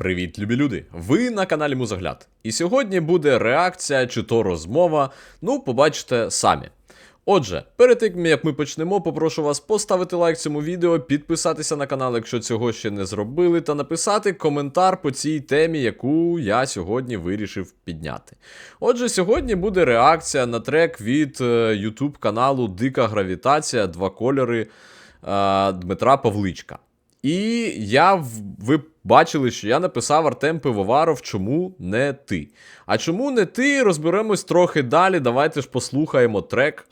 Привіт, любі люди! Ви на каналі Музогляд. І сьогодні буде реакція чи то розмова. Ну, побачите самі. Отже, перед тим як ми почнемо, попрошу вас поставити лайк цьому відео, підписатися на канал, якщо цього ще не зробили, та написати коментар по цій темі, яку я сьогодні вирішив підняти. Отже, сьогодні буде реакція на трек від е, YouTube каналу Дика Гравітація, два кольори е, Дмитра Павличка. І я ви бачили, що я написав Артем Пивоваров, чому не ти. А чому не ти? Розберемось трохи далі. Давайте ж послухаємо трек.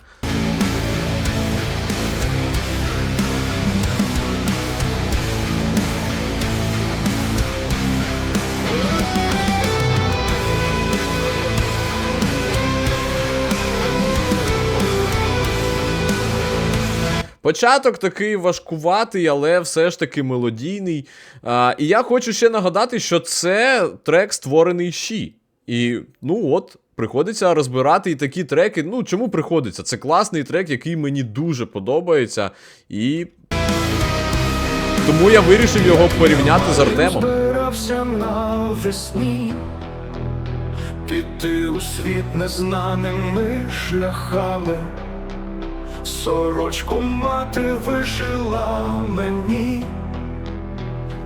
Початок такий важкуватий, але все ж таки мелодійний. А, і я хочу ще нагадати, що це трек створений Ші. І ну от, приходиться розбирати і такі треки. Ну, чому приходиться? Це класний трек, який мені дуже подобається. І. Тому я вирішив його порівняти з Артемом. Збирався навесні Піти у світ незнаними шляхами Сорочку мати вишила мені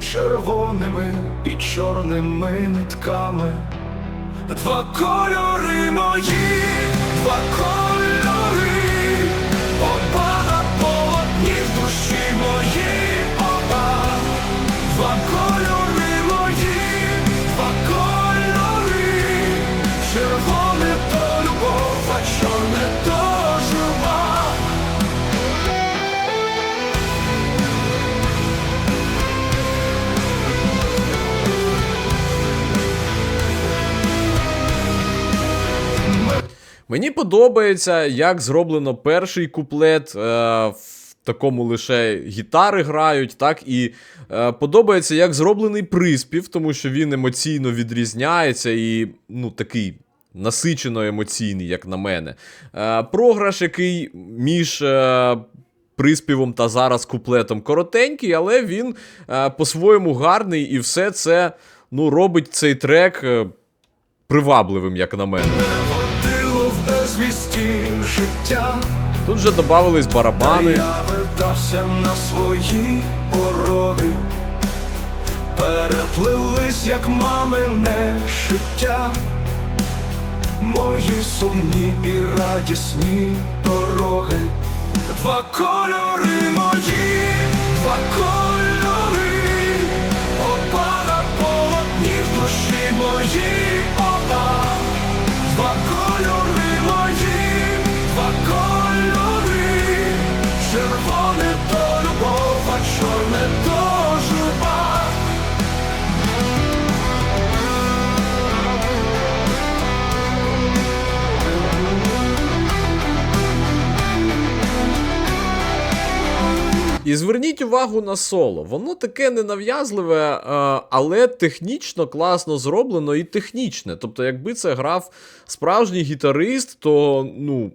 Червоними і чорними нитками. Два кольори мої, два кольори Мені подобається, як зроблено перший куплет. Е, в такому лише гітари грають, так і е, подобається, як зроблений приспів, тому що він емоційно відрізняється і ну, такий насичено емоційний, як на мене. Е, програш, який між. Е, Приспівом та зараз куплетом коротенький, але він е, по-своєму гарний, і все це ну, робить цей трек е, привабливим, як на мене. Життя. Тут вже додавались барабани. Я вертався на свої пороги, переплились, як мамине життя, мої сумні і радісні дороги, два кольори мої, два кольори, І зверніть увагу на соло. Воно таке ненав'язливе, е, але технічно класно зроблено і технічне. Тобто, якби це грав справжній гітарист, то ну,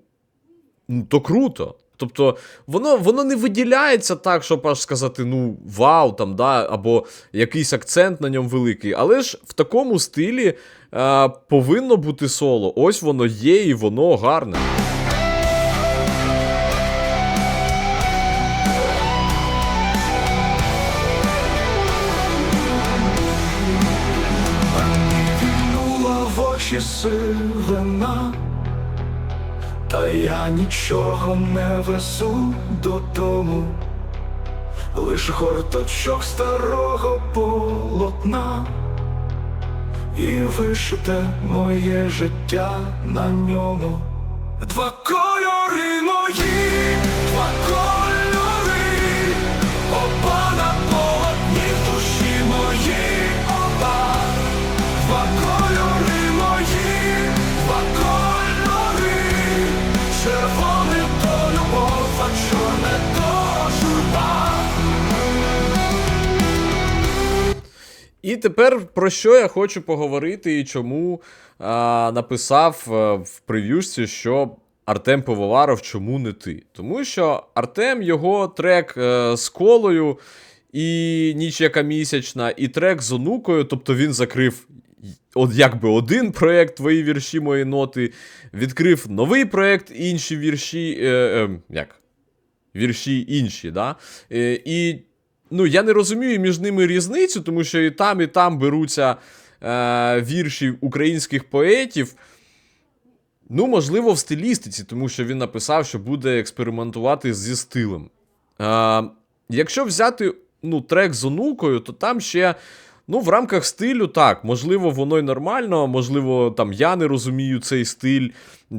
то круто. Тобто, воно, воно не виділяється так, щоб аж сказати, ну, вау, там, да, або якийсь акцент на ньому великий. Але ж в такому стилі е, повинно бути соло. Ось воно є, і воно гарне. Сивина, та я нічого не везу додому, лиш горточок старого полотна, і вишите моє життя на ньому. Два кольори І тепер про що я хочу поговорити і чому а, написав е, в прев'юшці, що Артем Пивоваров, чому не ти? Тому що Артем його трек е, з колою і ніч яка місячна, і трек з онукою. Тобто він закрив от якби один проєкт, твої вірші, мої ноти, відкрив новий проєкт, інші вірші. Е, е, як? Вірші інші, да? Е, і ну, я не розумію між ними різницю, тому що і там, і там беруться е, вірші українських поетів. Ну, можливо, в стилістиці, тому що він написав, що буде експериментувати зі стилем. Е, якщо взяти ну, трек з онукою, то там ще. Ну, в рамках стилю, так, можливо, воно й нормально, можливо, там я не розумію цей стиль,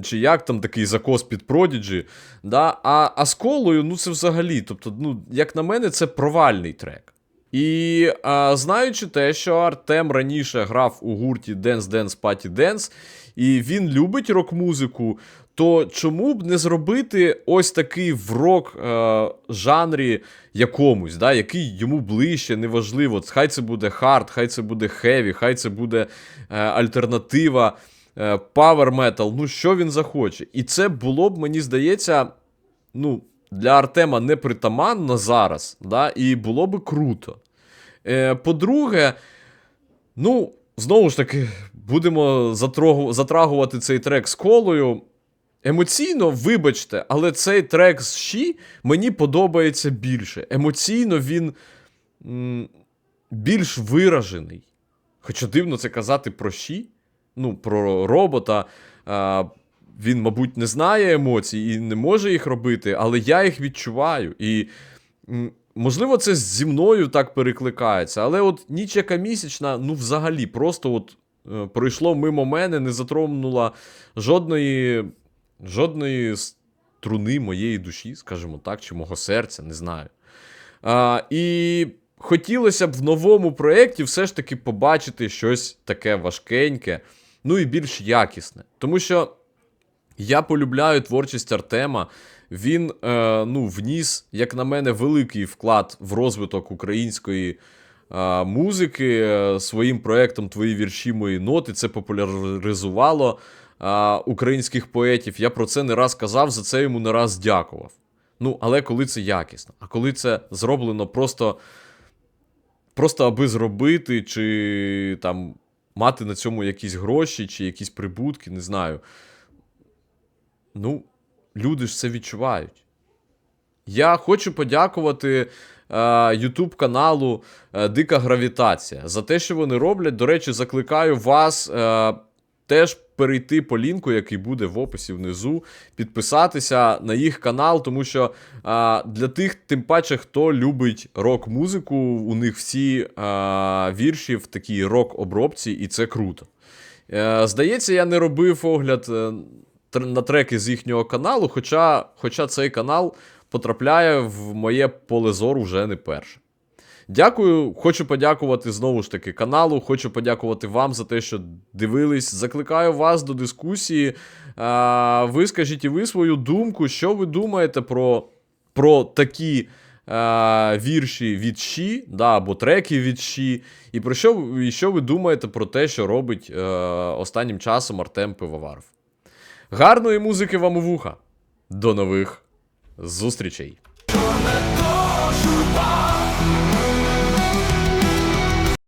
чи як там такий закос під Prodigy, да? а, а з колою, ну це взагалі, тобто, ну, як на мене, це провальний трек. І а, знаючи те, що Артем раніше грав у гурті Dance Dance Party Dance, і він любить рок-музику, то чому б не зробити ось такий в рок е, жанрі якомусь, да, який йому ближче, неважливо. Хай це буде хард, хай це буде хеві, хай це буде е, альтернатива, е, павер метал, ну що він захоче. І це було б, мені здається, ну, для Артема непритаманно зараз, да, і було би круто. Е, по-друге, ну, знову ж таки, будемо затрагувати цей трек з колою. Емоційно, вибачте, але цей трек з Ші мені подобається більше. Емоційно він м, більш виражений. Хоча дивно це казати про Ші, ну, про робота. А, він, мабуть, не знає емоцій і не може їх робити, але я їх відчуваю. І м, можливо, це зі мною так перекликається. Але от ніч яка місячна, ну, взагалі, просто от е, пройшло мимо мене, не затронула жодної жодної струни моєї душі, скажімо так, чи мого серця, не знаю. А, і хотілося б в новому проєкті все ж таки побачити щось таке важкеньке, ну і більш якісне. Тому що я полюбляю творчість Артема. Він е, ну, вніс, як на мене, великий вклад в розвиток української е, музики е, своїм проєктом Твої вірші, мої ноти. Це популяризувало е, українських поетів. Я про це не раз казав, за це йому не раз дякував. Ну, але коли це якісно, а коли це зроблено просто, просто аби зробити, чи там мати на цьому якісь гроші, чи якісь прибутки, не знаю. Ну, люди ж це відчувають. Я хочу подякувати е, YouTube каналу е, Дика Гравітація за те, що вони роблять. До речі, закликаю вас е, теж перейти по лінку, який буде в описі внизу, підписатися на їх канал, тому що е, для тих, тим паче, хто любить рок-музику, у них всі е, вірші в такій рок-обробці, і це круто. Е, здається, я не робив огляд е, на треки з їхнього каналу, хоча, хоча цей канал потрапляє в моє поле зору вже не перше. Дякую, хочу подякувати знову ж таки каналу. Хочу подякувати вам за те, що дивились. Закликаю вас до дискусії. А, ви скажіть і ви свою думку, що ви думаєте про, про такі вірші від Ші, да, або треки від Ші, і про що, і що ви думаєте про те, що робить е, останнім часом Артем Пивоваров. Гарної музики вам у вуха. До нових зустрічей!